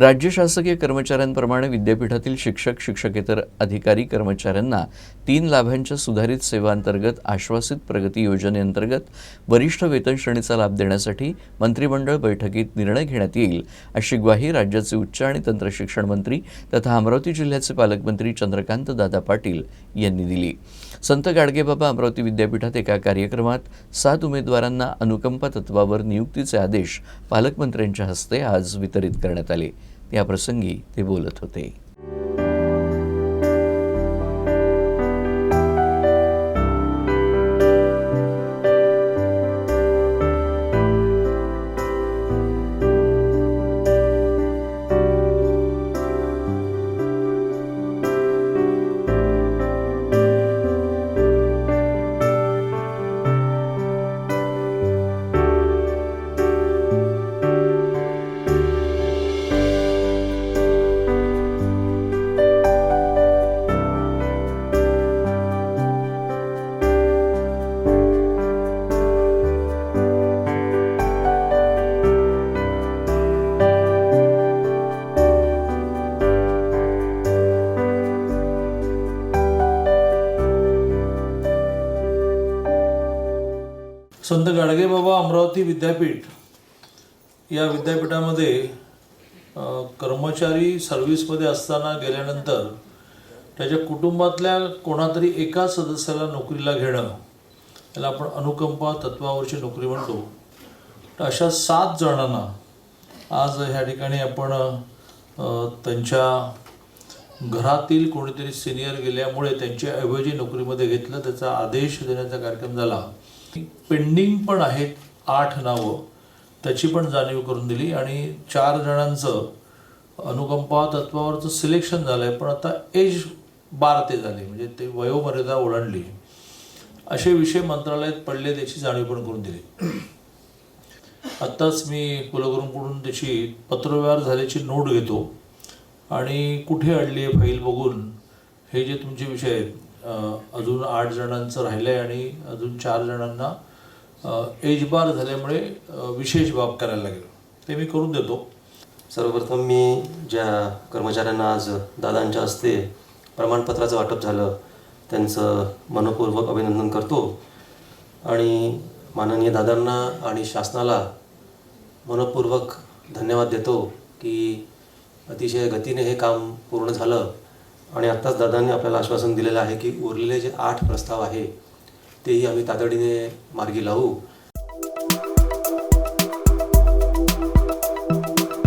राज्य शासकीय कर्मचाऱ्यांप्रमाणे विद्यापीठातील शिक्षक शिक्षकेतर अधिकारी कर्मचाऱ्यांना तीन लाभांच्या सुधारित सेवांतर्गत आश्वासित प्रगती योजनेअंतर्गत वरिष्ठ वेतन श्रेणीचा लाभ देण्यासाठी मंत्रिमंडळ बैठकीत निर्णय घेण्यात येईल अशी ग्वाही राज्याचे उच्च आणि तंत्रशिक्षण मंत्री तथा अमरावती जिल्ह्याचे पालकमंत्री चंद्रकांत दादा पाटील यांनी दिली. संत गाडगेबाबा अमरावती विद्यापीठात एका कार्यक्रमात सात उमेदवारांना अनुकंपा तत्वावर नियुक्तीचे आदेश पालकमंत्र्यांच्या हस्ते आज वितरित करण्यात आले. याप्रसंगी ते बोलत होते. संत गाडगेबाबा अमरावती विद्यापीठ या विद्यापीठामध्ये कर्मचारी सर्व्हिसमध्ये असताना गेल्यानंतर त्याच्या कुटुंबातल्या कोणातरी एका सदस्याला नोकरीला घेणं याला आपण अनुकंपा तत्वावरची नोकरी म्हणतो. तर अशा सात जणांना आज ह्या ठिकाणी आपण त्यांच्या घरातील कोणीतरी सिनियर गेल्यामुळे त्यांच्या ऐवजी नोकरीमध्ये घेतलं त्याचा आदेश देण्याचा कार्यक्रम झाला. पेंडिंग पण आहेत आठ नावं. त्याची पण जाणीव करून दिली आणि चार जणांचं अनुकंपा तत्वावरचं सिलेक्शन झालं आहे पण आता एज बार ते झाली म्हणजे ते वयोमर्यादा ओलांडली. असे विषय मंत्रालयात पडले त्याची जाणीव पण करून दिली. आत्ताच मी कुलगुरूंकडून त्याची पत्रव्यवहार झाल्याची नोट घेतो आणि कुठे अडली आहे फाईल बघून हे जे तुमचे विषय आहेत अजून आठ जणांचं राहिलं आहे आणि अजून चार जणांना एज बार झाल्यामुळे विशेष बाब करायला लागेल. ते मी करून देतो. सर्वप्रथम मी ज्या कर्मचाऱ्यांना आज दादांच्या हस्ते प्रमाणपत्राचं वाटप झालं त्यांचं मनपूर्वक अभिनंदन करतो. आणि माननीय दादांना आणि शासनाला मनपूर्वक धन्यवाद देतो की अतिशय गतीने हे काम पूर्ण झालं. आणि आत्ताच दादांनी आपल्याला आश्वासन दिलेलं आहे की उरलेले जे आठ प्रस्ताव आहे तेही आम्ही तातडीने मार्गी लावू.